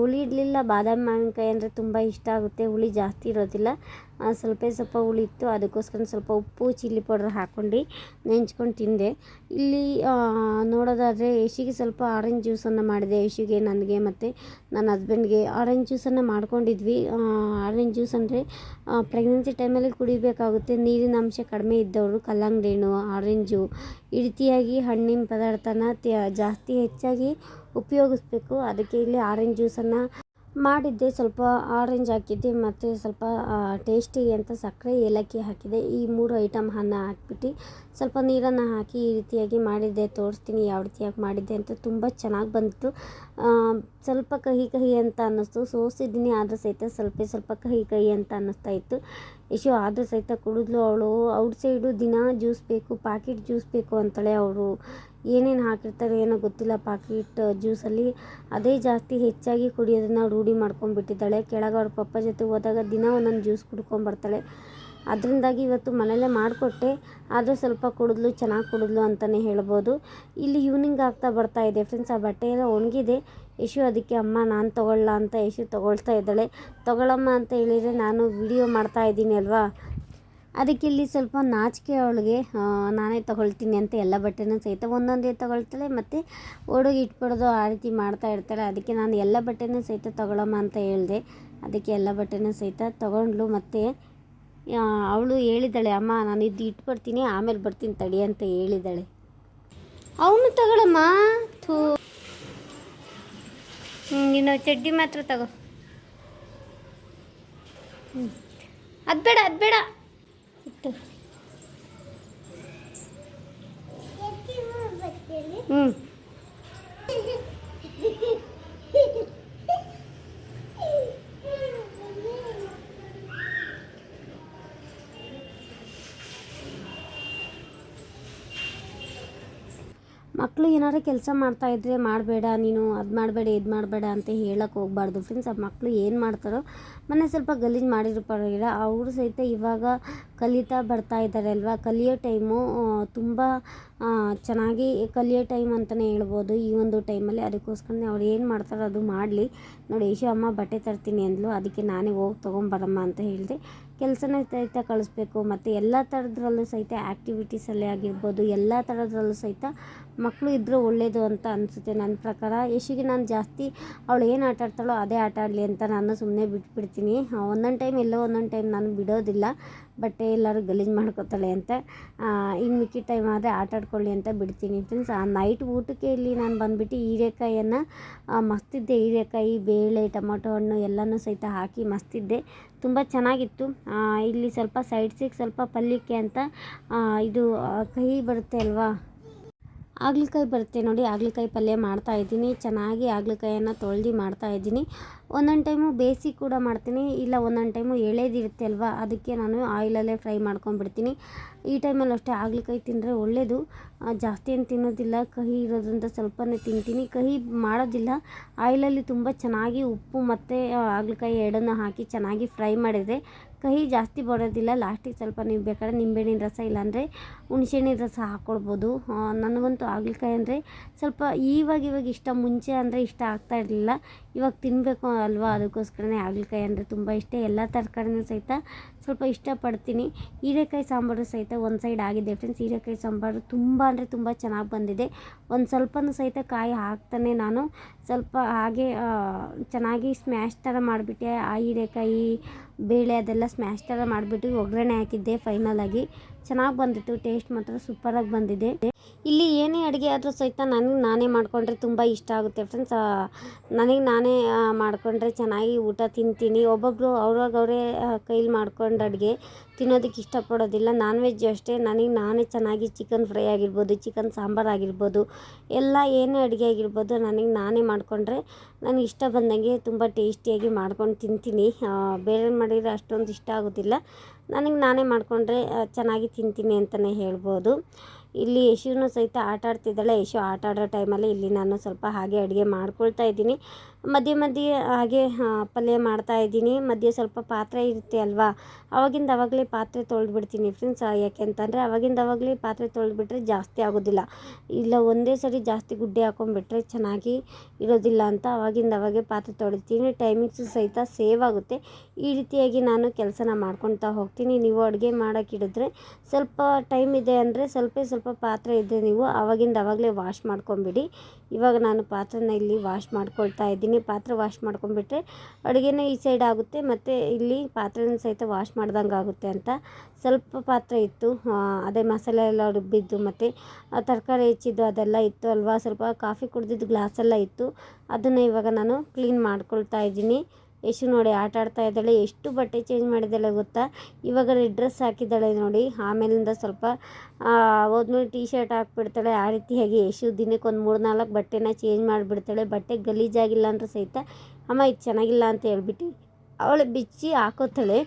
ಹುಳಿ ಇರಲಿಲ್ಲ ಬಾದಾಮಿ ಮಾವಿನಕಾಯಿ ಅಂದರೆ ತುಂಬ ಇಷ್ಟ ಆಗುತ್ತೆ. ಹುಳಿ ಜಾಸ್ತಿ ಇರೋದಿಲ್ಲ. ಸ್ವಲ್ಪ ಸ್ವಲ್ಪ ಹುಳಿ ಇತ್ತು, ಅದಕ್ಕೋಸ್ಕರ ಸ್ವಲ್ಪ ಉಪ್ಪು, ಚಿಲ್ಲಿ ಪೌಡರ್ ಹಾಕ್ಕೊಂಡು ನೆಂಚ್ಕೊಂಡು ತಿಂದೆ. ಇಲ್ಲಿ ನೋಡೋದಾದರೆ ಯಶಿಗೆ ಸ್ವಲ್ಪ ಆರೆಂಜ್ ಜ್ಯೂಸನ್ನು ಮಾಡಿದೆ. ಯಶಿಗೆ, ನನಗೆ ಮತ್ತು ನನ್ನ ಹಸ್ಬೆಂಡ್ಗೆ ಆರೆಂಜ್ ಜ್ಯೂಸನ್ನು ಮಾಡ್ಕೊಂಡಿದ್ವಿ. ಆರೆಂಜ್ ಜ್ಯೂಸ್ ಅಂದರೆ ಪ್ರೆಗ್ನೆನ್ಸಿ ಟೈಮಲ್ಲಿ ಕುಡಿಬೇಕಾಗುತ್ತೆ. ನೀರಿನ ಅಂಶ ಕಡಿಮೆ ಇದ್ದವರು ಕಲ್ಲಂಗಡಿ ಹಣ್ಣು ಆರೆಂಜು ಈ ರೀತಿಯಾಗಿ ಹಣ್ಣಿನ ಪದಾರ್ಥನ ಜಾಸ್ತಿ ಹೆಚ್ಚಾಗಿ ಉಪಯೋಗಿಸ್ಬೇಕು. ಅದಕ್ಕೆ ಇಲ್ಲಿ ಆರೆಂಜ್ ಜ್ಯೂಸನ್ನು ಮಾಡಿದ್ದೆ. ಸ್ವಲ್ಪ ಆರೆಂಜ್ ಹಾಕಿದ್ದೆ ಮತ್ತು ಸ್ವಲ್ಪ ಟೇಸ್ಟಿ ಅಂತ ಸಕ್ಕರೆ, ಏಲಕ್ಕಿ ಹಾಕಿದೆ ಈ ಮೂರು ಐಟಮ್ ಅನ್ನ ಹಾಕ್ಬಿಟ್ಟು ಸ್ವಲ್ಪ ನೀರನ್ನು ಹಾಕಿ ಈ ರೀತಿಯಾಗಿ ಮಾಡಿದ್ದೆ. ತೋರಿಸ್ತೀನಿ ಯಾವ ರೀತಿಯಾಗಿ ಮಾಡಿದ್ದೆ ಅಂತ. ತುಂಬ ಚೆನ್ನಾಗಿ ಬಂತು ಸ್ವಲ್ಪ ಕಹಿ ಕಹಿ ಅಂತ ಅನ್ನಿಸ್ತು. ಸೋಸಿದ್ದೀನಿ, ಆದರೂ ಸಹಿತ ಸ್ವಲ್ಪ ಸ್ವಲ್ಪ ಕಹಿ ಕಹಿ ಅಂತ ಅನ್ನಿಸ್ತಾ ಇತ್ತು. ಯಶು, ಆದರೂ ಸಹಿತ ಕುಡಿದ್ಲು ಅವಳು. ಔಟ್ಸೈಡು ದಿನ ಜ್ಯೂಸ್ ಬೇಕು ಪಾಕೆಟ್ ಜ್ಯೂಸ್ ಬೇಕು ಅಂತಾಳೆ ಅವರು ಏನೇನು ಹಾಕಿರ್ತಾರೆ ಏನೋ ಗೊತ್ತಿಲ್ಲ ಪಾಕಿಟ್ ಜ್ಯೂಸಲ್ಲಿ, ಅದೇ ಜಾಸ್ತಿ ಹೆಚ್ಚಾಗಿ ಕುಡಿಯೋದನ್ನು ರೂಢಿ ಮಾಡ್ಕೊಂಡ್ಬಿಟ್ಟಿದ್ದಾಳೆ. ಕೆಳಗೆ ಅವ್ರ ಪಪ್ಪ ಜೊತೆ ಹೋದಾಗ ದಿನ ಒಂದೊಂದು ಜ್ಯೂಸ್ ಕುಡ್ಕೊಂಬರ್ತಾಳೆ ಅದರಿಂದಾಗಿ ಇವತ್ತು ಮನೇಲೇ ಮಾಡಿಕೊಟ್ಟೆ, ಆದರೂ ಸ್ವಲ್ಪ ಕುಡಿದ್ಲು, ಚೆನ್ನಾಗಿ ಕುಡಿದ್ಲು ಅಂತಲೇ ಹೇಳ್ಬೋದು. ಇಲ್ಲಿ ಈವ್ನಿಂಗ್ ಆಗ್ತಾ ಬರ್ತಾ ಇದೆ ಫ್ರೆಂಡ್ಸ್ ಆ ಬಟ್ಟೆ ಎಲ್ಲ ಒಣಗಿದೆ. ಯಶು ಅದಕ್ಕೆ, ಅಮ್ಮ, ನಾನು ತೊಗೊಳ್ಳ ಅಂತ ಯಶು ತೊಗೊಳ್ತಾ ಇದ್ದಾಳೆ. ತೊಗೊಳಮ್ಮ ಅಂತ ಹೇಳಿದರೆ, ನಾನು ವಿಡಿಯೋ ಮಾಡ್ತಾ ಇದ್ದೀನಿ ಅಲ್ವಾ? ಅದಕ್ಕೆ ಇಲ್ಲಿ ಸ್ವಲ್ಪ ನಾಚಿಕೆ ಅವಳಿಗೆ ನಾನೇ ತಗೊಳ್ತೀನಿ ಅಂತ ಎಲ್ಲ ಬಟ್ಟೆನೂ ಸಹಿತ ಒಂದೊಂದೇ ತಗೊಳ್ತಾಳೆ, ಮತ್ತು ಓಡೋಗಿ ಇಟ್ಬಿಡೋದು ಆ ರೀತಿ ಮಾಡ್ತಾ ಇರ್ತಾಳೆ. ಅದಕ್ಕೆ ನಾನು ಎಲ್ಲ ಬಟ್ಟೆನೂ ಸಹಿತ ತಗೊಳಮ್ಮ ಅಂತ ಹೇಳಿದೆ. ಅದಕ್ಕೆ ಎಲ್ಲ ಬಟ್ಟೆನೂ ಸಹಿತ ತಗೊಂಡ್ಲು ಮತ್ತು ಅವಳು ಹೇಳಿದ್ದಾಳೆ, ಅಮ್ಮ, ನಾನು ಇದು ಇಟ್ಬಿಡ್ತೀನಿ, ಆಮೇಲೆ ಬರ್ತೀನಿ ತಡಿ ಅಂತ ಹೇಳಿದ್ದಾಳೆ. ಅವನು ತಗೊಳಮ್ಮ? ಥೂ. ನೀನು ಚಡ್ಡಿ ಮಾತ್ರ ತಗೋ. ಹ್ಞೂ ಅದು ಬೇಡ ಅದು ಬೇಡ. ಹ್ಞೂ ಏನಾದ್ರು ಕೆಲಸ ಮಾಡ್ತಾ ಇದ್ರೆ ಮಾಡಬೇಡ, ನೀನು ಅದು ಮಾಡಬೇಡ, ಇದು ಮಾಡಬೇಡ ಅಂತ ಹೇಳಕ್ಕೆ ಹೋಗ್ಬಾರ್ದು. ಫ್ರೆಂಡ್ಸ್ ಆ ಮಕ್ಕಳು ಏನು ಮಾಡ್ತಾರೋ ಮೊನ್ನೆ ಸ್ವಲ್ಪ ಗಲೀಜು ಮಾಡಿದ್ರು ಪರವಾಗಿಲ್ಲ. ಅವರು ಸಹಿತ ಇವಾಗ ಕಲಿತಾ ಬರ್ತಾ ಇದ್ದಾರೆ ಅಲ್ವಾ? ಕಲಿಯೋ ಟೈಮು ತುಂಬ ಚೆನ್ನಾಗಿ ಕಲಿಯೋ ಟೈಮ್ ಅಂತಲೇ ಹೇಳ್ಬೋದು. ಈ ಒಂದು ಟೈಮಲ್ಲಿ ಅದಕ್ಕೋಸ್ಕರನೇ ಅವ್ರು ಏನು ಮಾಡ್ತಾರೋ ಅದು ಮಾಡಲಿ. ನೋಡಿ, ಯಶು ಅಮ್ಮ ಬಟ್ಟೆ ತರ್ತೀನಿ ಅಂದ್ಲು. ಅದಕ್ಕೆ ನಾನೇ ಹೋಗಿ ತೊಗೊಂಬರಮ್ಮ ಅಂತ ಹೇಳಿದೆ. ಕೆಲಸನ ಸಹಿತ ಕಳಿಸ್ಬೇಕು, ಮತ್ತು ಎಲ್ಲ ಥರದ್ರಲ್ಲೂ ಸಹಿತ ಆ್ಯಕ್ಟಿವಿಟೀಸಲ್ಲೇ ಆಗಿರ್ಬೋದು, ಎಲ್ಲ ಥರದ್ರಲ್ಲೂ ಸಹಿತ ಮಕ್ಕಳು ಇದ್ದರೂ ಒಳ್ಳೆಯದು ಅಂತ ಅನಿಸುತ್ತೆ ನನ್ನ ಪ್ರಕಾರ. ಯಶಿಗೆ ನಾನು ಜಾಸ್ತಿ ಅವಳು ಏನು ಆಟ ಆಡ್ತಾಳೋ ಅದೇ ಆಟ ಆಡಲಿ ಅಂತ ನಾನು ಸುಮ್ಮನೆ ಬಿಟ್ಬಿಡ್ತೀನಿ. ಒಂದೊಂದು ಟೈಮ್ ಎಲ್ಲೋ ಒಂದೊಂದು ಟೈಮ್ ನಾನು ಬಿಡೋದಿಲ್ಲ. ಬಟ್ಟೆ ಎಲ್ಲರೂ ಗಲೀಜು ಮಾಡ್ಕೊತಾಳೆ ಅಂತ ಇನ್ನು ಮಿಕ್ಕಿ ಟೈಮ್ ಆದರೆ ಆಟ ಆಡ್ಕೊಳ್ಳಿ ಅಂತ ಬಿಡ್ತೀನಿ ಫ್ರೆಂಡ್ಸ್ ಆ ನೈಟ್ ಊಟಕ್ಕೆ ಇಲ್ಲಿ ನಾನು ಬಂದುಬಿಟ್ಟು ಹೀರೆಕಾಯಿಯನ್ನು ಮಸ್ತಿದ್ದೆ ಹೀರೆಕಾಯಿ, ಬೇಳೆ, ಟೊಮೊಟೊ ಹಣ್ಣು ಎಲ್ಲನೂ ಸಹಿತ ಹಾಕಿ ಮಸ್ತಿದ್ದೆ ತುಂಬ ಚೆನ್ನಾಗಿತ್ತು. ಇಲ್ಲಿ ಸ್ವಲ್ಪ ಸೈಡ್ಸಿಗೆ ಸ್ವಲ್ಪ ಪಲ್ಯಕ್ಕೆ ಅಂತ ಇದು ಕಹಿ ಬರುತ್ತೆ ಅಲ್ವಾ? ಆಗ್ಲಿಕಾಯಿ ಬರುತ್ತೆ ನೋಡಿ. ಆಗ್ಲಿಕಾಯಿ ಪಲ್ಯ ಮಾಡ್ತಾ ಇದ್ದೀನಿ. ಚೆನ್ನಾಗಿ ಆಗ್ಲಿಕಾಯನ್ನು ತೊಳೆದು ಮಾಡ್ತಾ ಇದ್ದೀನಿ. ಒಂದೊಂದು ಟೈಮು ಬೇಯಿಸಿ ಕೂಡ ಮಾಡ್ತೀನಿ, ಇಲ್ಲ ಒಂದೊಂದು ಟೈಮು ಎಳೆದಿರುತ್ತೆ ಅಲ್ವಾ? ಅದಕ್ಕೆ ನಾನು ಆಯಿಲಲ್ಲೇ ಫ್ರೈ ಮಾಡ್ಕೊಂಡ್ಬಿಡ್ತೀನಿ. ಈ ಟೈಮಲ್ಲಿ ಅಷ್ಟೇ ಹಾಗಲಕಾಯಿ ತಿಂದರೆ ಒಳ್ಳೆಯದು ಜಾಸ್ತಿ ಏನು ತಿನ್ನೋದಿಲ್ಲ. ಕಹಿ ಇರೋದ್ರಿಂದ ಸ್ವಲ್ಪನೇ ತಿಂತೀನಿ. ಕಹಿ ಮಾಡೋದಿಲ್ಲ. ಆಯಿಲಲ್ಲಿ ತುಂಬ ಚೆನ್ನಾಗಿ ಉಪ್ಪು ಮತ್ತು ಹಾಗಲಕಾಯಿ ಎರಡನ್ನು ಹಾಕಿ ಚೆನ್ನಾಗಿ ಫ್ರೈ ಮಾಡಿದರೆ ಕಹಿ ಜಾಸ್ತಿ ಬರೋದಿಲ್ಲ. ಲಾಸ್ಟಿಗೆ ಸ್ವಲ್ಪ ನೀವು ಬೇಕಾದ್ರೆ ನಿಂಬೆಹಣ್ಣಿನ ರಸ ಇಲ್ಲಾಂದರೆ ಹುಣಸೆಹಣ್ಣಿನ ರಸ ಹಾಕ್ಕೊಳ್ಬೋದು ನನಗಂತೂ ಹಾಗಲಕಾಯಿ ಅಂದರೆ ಸ್ವಲ್ಪ ಇವಾಗ ಇವಾಗ ಇಷ್ಟ, ಮುಂಚೆ ಅಂದರೆ ಇಷ್ಟ ಆಗ್ತಾ ಇರಲಿಲ್ಲ. ಇವಾಗ ತಿನ್ನಬೇಕು ಅಲ್ವಾ ಅದಕ್ಕೋಸ್ಕರನೇ ಹಾಗಲಕಾಯಿ ಅಂದರೆ ತುಂಬ ಇಷ್ಟ. ಎಲ್ಲ ತರಕಾರಿನೂ ಸಹಿತ ಸ್ವಲ್ಪ ಇಷ್ಟಪಡ್ತೀನಿ. ಹೀರೆಕಾಯಿ ಸಾಂಬಾರು ಸಹಿತ ಒಂದು ಸೈಡ್ ಆಗಿದೆ ಫ್ರೆಂಡ್ಸ್. ಹೀರೆಕಾಯಿ ಸಾಂಬಾರು ತುಂಬ ಅಂದರೆ ತುಂಬ ಚೆನ್ನಾಗಿ ಬಂದಿದೆ. ಒಂದು ಸ್ವಲ್ಪನೂ ಸಹಿತ ಕಾಯಿ ಹಾಕ್ತಾನೆ ನಾನು. ಸ್ವಲ್ಪ ಹಾಗೆ ಚೆನ್ನಾಗಿ ಸ್ಮ್ಯಾಶ್ ಥರ ಮಾಡಿಬಿಟ್ಟೆ ಆ ಹೀರೆಕಾಯಿ ಬೇಳೆ ಅದೆಲ್ಲ ಸ್ಮ್ಯಾಶ್ ಥರ ಮಾಡಿಬಿಟ್ಟು ಒಗ್ಗರಣೆ ಹಾಕಿದ್ದೆ ಫೈನಲ್ ಆಗಿ. ಚೆನ್ನಾಗಿ ಬಂದಿತ್ತು ಟೇಸ್ಟ್ ಮಾತ್ರ ಸೂಪರಾಗಿ ಬಂದಿದೆ. ಇಲ್ಲಿ ಏನೇ ಅಡುಗೆ ಆದರೂ ಸಹಿತ ನನಗೆ ನಾನೇ ಮಾಡಿಕೊಂಡ್ರೆ ತುಂಬ ಇಷ್ಟ ಆಗುತ್ತೆ ಫ್ರೆಂಡ್ಸ್ ನನಗೆ ನಾನೇ ಮಾಡಿಕೊಂಡ್ರೆ ಚೆನ್ನಾಗಿ ಊಟ ತಿಂತೀನಿ. ಒಬ್ಬೊಬ್ಬರು ಅವರೇ ಕೈಲಿ ಮಾಡ್ಕೊಂಡು ಅಡುಗೆ. ತಿನ್ನೋದಕ್ಕೆ ಇಷ್ಟಪಡೋದಿಲ್ಲ. ನಾನ್ ವೆಜ್ ಅಷ್ಟೇ. ನನಗೆ ನಾನೇ ಚೆನ್ನಾಗಿ ಚಿಕನ್ ಫ್ರೈ ಆಗಿರ್ಬೋದು ಚಿಕನ್ ಸಾಂಬಾರು ಆಗಿರ್ಬೋದು, ಎಲ್ಲ ಏನೇ ಅಡುಗೆ ಆಗಿರ್ಬೋದು ನನಗೆ ನಾನೇ ಮಾಡಿಕೊಂಡ್ರೆ ನನಗೆ ಇಷ್ಟ ಬಂದಂಗೆ ತುಂಬ ಟೇಸ್ಟಿಯಾಗಿ ಮಾಡ್ಕೊಂಡು ತಿಂತೀನಿ. ಬೇರೆ ಮಾಡಿದರೆ ಅಷ್ಟೊಂದು ಇಷ್ಟ ಆಗೋದಿಲ್ಲ. ನನಗೆ ನಾನೇ ಮಾಡಿಕೊಂಡ್ರೆ ಚೆನ್ನಾಗಿ ತಿಂತೀನಿ ಅಂತಲೇ ಹೇಳ್ಬೋದು. ಇಲ್ಲಿ ಯಶುನು ಸಹಿತ ಆಟ ಆಡ್ತಿದ್ದಾಳೆ. ಯಶು ಆಟ ಆಡೋ ಟೈಮಲ್ಲಿ ಇಲ್ಲಿ ನಾನು ಸ್ವಲ್ಪ ಹಾಗೆ ಅಡುಗೆ ಮಾಡ್ಕೊಳ್ತಾ ಇದ್ದೀನಿ. ಮಧ್ಯೆ ಮಧ್ಯೆ ಹಾಗೆ ಪಲ್ಯ ಮಾಡ್ತಾ ಇದ್ದೀನಿ. ಮಧ್ಯೆ ಸ್ವಲ್ಪ ಪಾತ್ರೆ ಇರುತ್ತೆ ಅಲ್ವಾ? ಅವಾಗಿಂದ ಅವಾಗಲೇ ಪಾತ್ರೆ ತೊಳೆದ್ಬಿಡ್ತೀನಿ ಫ್ರೆಂಡ್ಸ್. ಯಾಕೆಂತಂದರೆ ಅವಾಗಿಂದ ಅವಾಗಲೇ ಪಾತ್ರೆ ತೊಳೆದ್ಬಿಟ್ರೆ ಜಾಸ್ತಿ ಆಗೋದಿಲ್ಲ. ಇಲ್ಲ, ಒಂದೇ ಸರಿ ಜಾಸ್ತಿ ಗುಡ್ಡೆ ಹಾಕೊಂಡ್ಬಿಟ್ರೆ ಚೆನ್ನಾಗಿ ಇರೋದಿಲ್ಲ ಅಂತ ಅವಾಗಿಂದ ಅವಾಗೆ ಪಾತ್ರೆ ತೊಳಿತೀನಿ ಟೈಮಿಂಗ್ಸು ಸಹಿತ ಸೇವ್ ಆಗುತ್ತೆ. ಈ ರೀತಿಯಾಗಿ ನಾನು ಕೆಲಸನ ಮಾಡ್ಕೊತಾ ಹೋಗ್ತೀನಿ. ನೀವು ಅಡುಗೆ ಮಾಡೋಕ್ಕಿಡಿದ್ರೆ ಸ್ವಲ್ಪ ಟೈಮ್ ಇದೆ ಅಂದರೆ ಸ್ವಲ್ಪ ಸ್ವಲ್ಪ ಸ್ವಲ್ಪ ಪಾತ್ರೆ ಇದ್ದರೆ ನೀವು ಆವಾಗಿಂದ ಆವಾಗಲೇ ವಾಶ್ ಮಾಡ್ಕೊಂಬಿಡಿ. ಇವಾಗ ನಾನು ಪಾತ್ರೆನ ಇಲ್ಲಿ ವಾಶ್ ಮಾಡ್ಕೊಳ್ತಾ ಇದ್ದೀನಿ. ಪಾತ್ರೆ ವಾಶ್ ಮಾಡ್ಕೊಂಬಿಟ್ರೆ ಅಡುಗೆನೇ ಈ ಸೈಡ್ ಆಗುತ್ತೆ. ಮತ್ತು ಇಲ್ಲಿ ಪಾತ್ರೆನ ಸಹಿತ ವಾಶ್ ಮಾಡ್ದಂಗೆ ಆಗುತ್ತೆ ಅಂತ ಸ್ವಲ್ಪ ಪಾತ್ರೆ ಇತ್ತು. ಅದೇ ಮಸಾಲೆ ಎಲ್ಲ ರುಬ್ಬಿದ್ದು ಮತ್ತು ತರಕಾರಿ ಹೆಚ್ಚಿದ್ದು ಅದೆಲ್ಲ ಇತ್ತು ಅಲ್ವಾ? ಸ್ವಲ್ಪ ಕಾಫಿ ಕುಡ್ದಿದ್ದು ಗ್ಲಾಸೆಲ್ಲ ಇತ್ತು. ಅದನ್ನು ಇವಾಗ ನಾನು ಕ್ಲೀನ್ ಮಾಡ್ಕೊಳ್ತಾ ಇದ್ದೀನಿ. ಯಶು ನೋಡಿ ಆಟ ಆಡ್ತಾ ಇದ್ದಾಳೆ. ಎಷ್ಟು ಬಟ್ಟೆ ಚೇಂಜ್ ಮಾಡಿದ್ದಾಳೆ ಗೊತ್ತಾ? ಇವಾಗ ರೆಡ್ ಡ್ರೆಸ್ ಹಾಕಿದ್ದಾಳೆ ನೋಡಿ. ಆಮೇಲಿಂದ ಸ್ವಲ್ಪ ಹೋದ್ಮೇಲೆ ಟೀ ಶರ್ಟ್ ಹಾಕ್ಬಿಡ್ತಾಳೆ. ಆ ರೀತಿಯಾಗಿ ಯಶು ದಿನಕ್ಕೆ ಒಂದು ಮೂರು ನಾಲ್ಕು ಬಟ್ಟೆನ ಚೇಂಜ್ ಮಾಡಿಬಿಡ್ತಾಳೆ. ಬಟ್ಟೆ ಗಲೀಜಾಗಿಲ್ಲ ಅಂದ್ರೆ ಸಹಿತ, ಅಮ್ಮ ಇದು ಚೆನ್ನಾಗಿಲ್ಲ ಅಂತ ಹೇಳ್ಬಿಟ್ಟು ಅವಳು ಬಿಚ್ಚಿ ಹಾಕೋತಾಳೆ.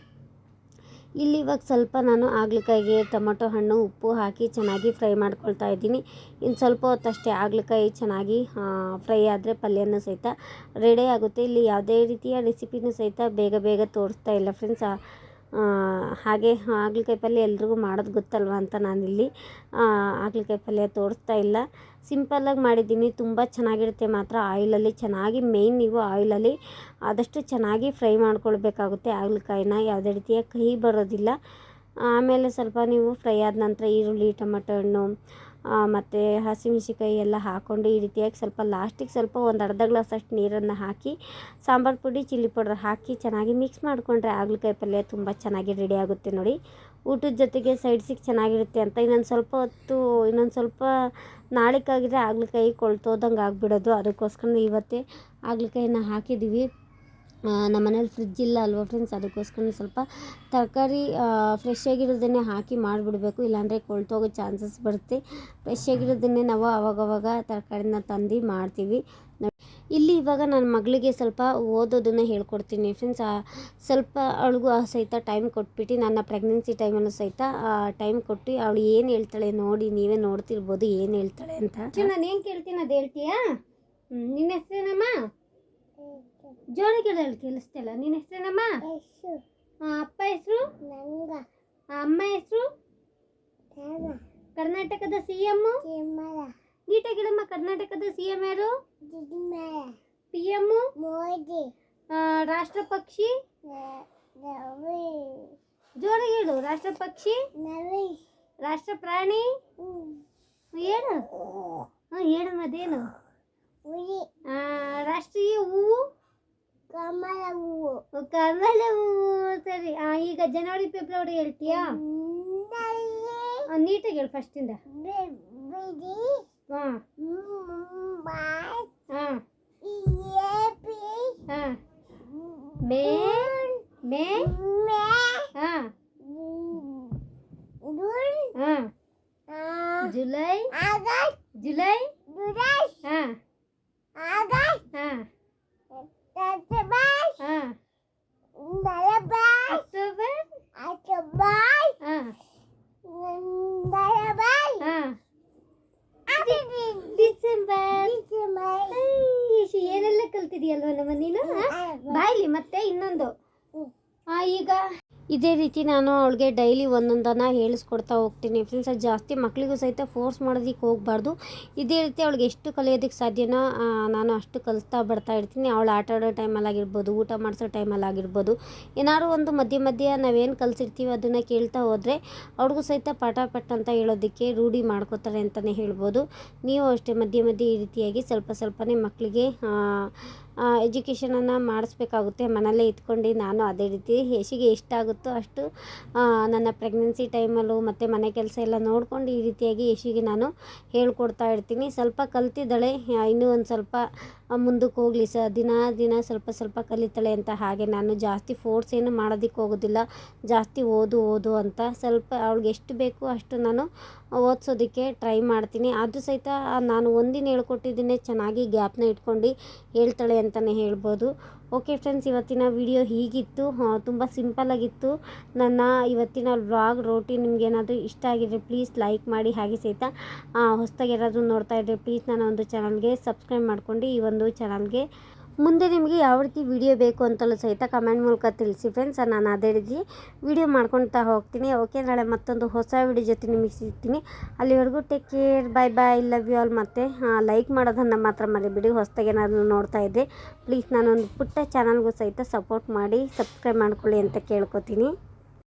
ಇಲ್ಲಿ ಇವಾಗ ಸ್ವಲ್ಪ ನಾನು ಆಗ್ಲಿಕಾಯಿಗೆ ಟೊಮೊಟೊ ಹಣ್ಣು, ಉಪ್ಪು ಹಾಕಿ ಚೆನ್ನಾಗಿ ಫ್ರೈ ಮಾಡ್ಕೊಳ್ತಾ ಇದ್ದೀನಿ. ಇನ್ನು ಸ್ವಲ್ಪ ಹೊತ್ತಷ್ಟೇ ಆಗ್ಲಿಕಾಯಿ ಚೆನ್ನಾಗಿ ಫ್ರೈ ಆದರೆ ಪಲ್ಯನೂ ಸಹಿತ ರೆಡಿ ಆಗುತ್ತೆ. ಇಲ್ಲಿ ಯಾವುದೇ ರೀತಿಯ ರೆಸಿಪಿನೂ ಸಹಿತ ಬೇಗ ಬೇಗ ತೋರಿಸ್ತಾ ಇಲ್ಲ ಫ್ರೆಂಡ್ಸ್. ಹಾಗೆ ಹಾಗಲಕಾಯಿ ಪಲ್ಯ ಎಲ್ರಿಗೂ ಮಾಡೋದು ಗೊತ್ತಲ್ವ ಅಂತ ನಾನಿಲ್ಲಿ. ಹಾಗಲಕಾಯಿ ಪಲ್ಯ ತೋರಿಸ್ತಾ ಇಲ್ಲ. ಸಿಂಪಲ್ಲಾಗಿ ಮಾಡಿದ್ದೀನಿ. ತುಂಬ ಚೆನ್ನಾಗಿರುತ್ತೆ ಮಾತ್ರ. ಆಯಿಲಲ್ಲಿ ಚೆನ್ನಾಗಿ ಮೇಯ್ನ್ ನೀವು ಆಯಿಲಲ್ಲಿ ಆದಷ್ಟು ಚೆನ್ನಾಗಿ ಫ್ರೈ ಮಾಡ್ಕೊಳ್ಬೇಕಾಗುತ್ತೆ ಹಾಗಲಕಾಯಿನ. ಯಾವುದೇ ರೀತಿಯ ಕಹಿ ಬರೋದಿಲ್ಲ. ಆಮೇಲೆ ಸ್ವಲ್ಪ ನೀವು ಫ್ರೈ ಆದ ನಂತರ ಈರುಳ್ಳಿ, ಟೊಮಟೊ ಹಣ್ಣು ಮತ್ತು ಹಸಿಮೆಣ್ಸಿಕಾಯಿ ಎಲ್ಲ ಹಾಕ್ಕೊಂಡು ಈ ರೀತಿಯಾಗಿ ಸ್ವಲ್ಪ ಲಾಸ್ಟಿಗೆ ಸ್ವಲ್ಪ ಒಂದು ಅರ್ಧ ಗ್ಲಾಸ್ ಅಷ್ಟು ನೀರನ್ನು ಹಾಕಿ, ಸಾಂಬಾರು ಪುಡಿ, ಚಿಲ್ಲಿ ಪೌಡರ್ ಹಾಕಿ ಚೆನ್ನಾಗಿ ಮಿಕ್ಸ್ ಮಾಡಿಕೊಂಡ್ರೆ ಹಾಗಲಕಾಯಿ ಪಲ್ಯ ತುಂಬ ಚೆನ್ನಾಗಿ ರೆಡಿ ಆಗುತ್ತೆ ನೋಡಿ. ಊಟದ ಜೊತೆಗೆ ಸೈಡ್ಸಿಗೆ ಚೆನ್ನಾಗಿರುತ್ತೆ ಅಂತ ಇನ್ನೊಂದು ಸ್ವಲ್ಪ ಹೊತ್ತು, ಇನ್ನೊಂದು ಸ್ವಲ್ಪ ನಾಳೆಗಾಗಿದ್ರೆ ಹಾಗಲಕಾಯಿ ಕೊಳ್ತೋದಂಗೆ ಆಗಿಬಿಡೋದು. ಅದಕ್ಕೋಸ್ಕರ ಇವತ್ತೇ ಹಾಗಲಕಾಯಿನ ಹಾಕಿದ್ದೀವಿ ನಮ್ಮ ಮನೇಲಿ ಫ್ರಿಜ್ ಇಲ್ಲ ಅಲ್ವಾ ಫ್ರೆಂಡ್ಸ್ ಅದಕ್ಕೋಸ್ಕರ ಸ್ವಲ್ಪ ತರಕಾರಿ ಫ್ರೆಶ್ ಆಗಿರೋದನ್ನೇ ಹಾಕಿ ಮಾಡಿಬಿಡಬೇಕು. ಇಲ್ಲಾಂದರೆ ಕೊಳ್ತೋಗೋ ಚಾನ್ಸಸ್ ಬರುತ್ತೆ. ಫ್ರೆಶ್ ಆಗಿರೋದನ್ನೇ ನಾವು ಅವಾಗವಾಗ ತರಕಾರಿನ ತಂದು ಮಾಡ್ತೀವಿ. ಇಲ್ಲಿ ಇವಾಗ ನನ್ನ ಮಗಳಿಗೆ ಸ್ವಲ್ಪ ಓದೋದನ್ನು ಹೇಳ್ಕೊಡ್ತೀನಿ. ಫ್ರೆಂಡ್ಸ್ ಸ್ವಲ್ಪ ಅವಳಿಗೂ ಸಹಿತ ಟೈಮ್ ಕೊಟ್ಬಿಟ್ಟು ನನ್ನ ಪ್ರೆಗ್ನೆನ್ಸಿ ಟೈಮಲ್ಲೂ ಸಹಿತ ಟೈಮ್ ಕೊಟ್ಟು ಅವಳು ಏನು ಹೇಳ್ತಾಳೆ ನೋಡಿ ನೀವೇ ನೋಡ್ತಿರ್ಬೋದು ಏನು ಹೇಳ್ತಾಳೆ ಅಂತ. ನಾನು ಏನು ಕೇಳ್ತೀನಿ ಅದು ಹೇಳ್ತೀಯಾ? ನಿನ್ನ ಹೆಸರೇನಮ್ಮ? ಜೋರಾಗಿ ಹೇಳಿ ಕೇಳಿಸ್ತಿಲ್ಲ. ನಿನ್ನ ಹೆಸರೇನಮ್ಮ? ಅಪ್ಪ ಹೆಸರು? ಅಮ್ಮ ಹೆಸರು? ಕರ್ನಾಟಕದ ಸಿ ಎಂ
ನೀಟ
ನೀಟಾಗಿ ಕರ್ನಾಟಕದ ಸಿ ಎಂ ಯಾರು ಪಿ ಎಮ್ಮು
ಮೋದಿ.
ರಾಷ್ಟ್ರ ಪಕ್ಷಿ ಜೋರಾಗಿ ಹೇಳು ರಾಷ್ಟ್ರ ಪಕ್ಷಿ
ನವಿ
ರಾಷ್ಟ್ರ ಪ್ರಾಣಿ ಹೇಳು ಹಾಂ ಹೇಳು ಅದೇನು? ರಾಷ್ಟ್ರೀಯ ಹೂವು?
ಕಮಲ ಹೂವು
ಕಮಲ ಹೂವು ಸರಿ ಆ, ಈಗ ಜನವರಿ ಫೆಬ್ರವರಿ ಹೇಳ್ತೀಯಾ ಆ, ನೀಟಾಗಿ ಹೇಳು ಫಸ್ಟಿಂದ
ಬಿಡಿ
ಹಾಂ
ಮುಂಬೈ
ಹಾಂ
ಎಪಿ
ಹಾಂ ಮೇ ಮೇ
ಮೇ
ಹಾಂ
ದುಲ್
ಹಾಂ ಜುಲೈ
ಆಗಸ್ಟ್
ಜುಲೈ
ಜುಲೈ
ಹಾಂ
ಆಗಸ್ಟ್
ಹಾಂ ಏನೆಲ್ಲ ಕಲ್ತಿದೀಯಲ್ವ ನಮ್ಮ ನೀನು? ಬಾಯ್ಲಿ ಮತ್ತೆ ಇನ್ನೊಂದು. ಈಗ ಇದೇ ರೀತಿ ನಾನು ಅವಳಿಗೆ ಡೈಲಿ ಒಂದೊಂದನ್ನು ಹೇಳಿಸ್ಕೊಡ್ತಾ ಹೋಗ್ತೀನಿ. ಫ್ರೆಂಡ್ಸ್ ಅದು ಜಾಸ್ತಿ ಮಕ್ಕಳಿಗೂ ಸಹಿತ ಫೋರ್ಸ್ ಮಾಡೋದಕ್ಕೆ ಹೋಗಬಾರ್ದು. ಇದೇ ರೀತಿ ಅವಳಿಗೆ ಎಷ್ಟು ಕಲಿಯೋದಕ್ಕೆ ಸಾಧ್ಯನೋ ನಾನು ಅಷ್ಟು ಕಲಿಸ್ತಾ ಬರ್ತಾ ಇರ್ತೀನಿ. ಅವಳು ಆಟ ಆಡೋ ಟೈಮಲ್ಲಿ ಆಗಿರ್ಬೋದು, ಊಟ ಮಾಡಿಸೋ ಟೈಮಲ್ಲಿ ಆಗಿರ್ಬೋದು. ಏನಾದ್ರು ಒಂದು ಮಧ್ಯೆ ಮಧ್ಯೆ ನಾವೇನು ಕಲಿಸಿರ್ತೀವಿ ಅದನ್ನು ಕೇಳ್ತಾ ಹೋದರೆ ಅವ್ರಿಗೂ ಸಹಿತ ಪಾಠ ಪಟ್ಟ ಅಂತ ಹೇಳೋದಕ್ಕೆ ರೂಢಿ ಮಾಡ್ಕೋತಾರೆ ಅಂತಲೇ ಹೇಳ್ಬೋದು. ನೀವು ಅಷ್ಟೇ ಮಧ್ಯೆ ಮಧ್ಯೆ ಈ ರೀತಿಯಾಗಿ ಸ್ವಲ್ಪ ಸ್ವಲ್ಪನೇ ಮಕ್ಕಳಿಗೆ ಎಜುಕೇಷನನ್ನು ಮಾಡಿಸ್ಬೇಕಾಗುತ್ತೆ. ಮನೆಯಲ್ಲೇ ಇದ್ಕೊಂಡು ನಾನು ಅದೇ ರೀತಿ ಯಶಿಗೆ ಎಷ್ಟಾಗುತ್ತೋ ಅಷ್ಟು ನನ್ನ ಪ್ರೆಗ್ನೆನ್ಸಿ ಟೈಮಲ್ಲೂ ಮತ್ತು ಮನೆ ಕೆಲಸ ಎಲ್ಲ ನೋಡ್ಕೊಂಡು ಈ ರೀತಿಯಾಗಿ ಯಶಿಗೆ ನಾನು ಹೇಳ್ಕೊಡ್ತಾ ಇರ್ತೀನಿ. ಸ್ವಲ್ಪ ಕಲ್ತಿದ್ದಾಳೆ, ಇನ್ನೂ ಒಂದು ಸ್ವಲ್ಪ ಮುಂದಕ್ಕೆ ಹೋಗಲಿ ಸ, ದಿನ ದಿನ ಸ್ವಲ್ಪ ಸ್ವಲ್ಪ ಕಲಿತಾಳೆ ಅಂತ ಹಾಗೆ ನಾನು ಜಾಸ್ತಿ ಫೋರ್ಸ್ ಏನು ಮಾಡೋದಕ್ಕೆ ಹೋಗೋದಿಲ್ಲ. ಜಾಸ್ತಿ ಓದು ಓದು ಅಂತ ಸ್ವಲ್ಪ ಅವಳಿಗೆ ಎಷ್ಟು ಬೇಕು ಅಷ್ಟು ನಾನು ಓದಿಸೋದಕ್ಕೆ ಟ್ರೈ ಮಾಡ್ತೀನಿ. ಆದರೂ ಸಹಿತ ನಾನು ಒಂದಿನ ಹೇಳ್ಕೊಟ್ಟಿದ್ದೀನಿ ಚೆನ್ನಾಗಿ ಗ್ಯಾಪ್ನ ಇಟ್ಕೊಂಡು ಹೇಳ್ತಾಳೆ ಅಂತಲೇ ಹೇಳ್ಬೋದು. ಓಕೆ ಫ್ರೆಂಡ್ಸ್ ಇವತ್ತಿನ ವಿಡಿಯೋ ಹೀಗಿತ್ತು. ತುಂಬ ಸಿಂಪಲ್ಲಾಗಿತ್ತು ನನ್ನ ಇವತ್ತಿನ ವ್ಲಾಗ್ ರೋಟಿ ನಿಮ್ಗೆ ಏನಾದರೂ ಇಷ್ಟ ಆಗಿದ್ರೆ ಪ್ಲೀಸ್ ಲೈಕ್ ಮಾಡಿ. ಹಾಗೆ ಸಹಿತ ಹೊಸದಾಗಿ ಯಾರಾದರೂ ನೋಡ್ತಾ ಇದ್ದರೆ ಪ್ಲೀಸ್ ನನ್ನ ಒಂದು ಚಾನಲ್ಗೆ ಸಬ್ಸ್ಕ್ರೈಬ್ ಮಾಡ್ಕೊಂಡು ಈ ಒಂದು ಚಾನಲ್ಗೆ ಮುಂದೆ ನಿಮಗೆ ಯಾವ ರೀತಿ ವಿಡಿಯೋ ಬೇಕು ಅಂತಲೂ ಸಹಿತ ಕಮೆಂಟ್ ಮೂಲಕ ತಿಳಿಸಿ ಫ್ರೆಂಡ್ಸ್ ನಾನು ಅದೇ ರೀತಿ ವಿಡಿಯೋ ಮಾಡ್ಕೊಳ್ತಾ ಹೋಗ್ತೀನಿ. ಓಕೆ ನಾಳೆ ಮತ್ತೊಂದು ಹೊಸ ವಿಡಿಯೋ ಜೊತೆ ನಿಮಗೆ ಸಿಗ್ತೀನಿ. ಅಲ್ಲಿವರೆಗೂ take care bye bye love you all ಮತ್ತು ಲೈಕ್ ಮಾಡೋದನ್ನು ಮಾತ್ರ ಮರಿಬಿಡಿ. ಹೊಸದಾಗಿ ಏನಾದರೂ ನೋಡ್ತಾ ಇದ್ದೆ ಪ್ಲೀಸ್ ನಾನೊಂದು ಪುಟ್ಟ ಚಾನಲ್ಗೂ ಸಹಿತ ಸಪೋರ್ಟ್ ಮಾಡಿ ಸಬ್ಸ್ಕ್ರೈಬ್ ಮಾಡ್ಕೊಳ್ಳಿ ಅಂತ ಕೇಳ್ಕೊತೀನಿ.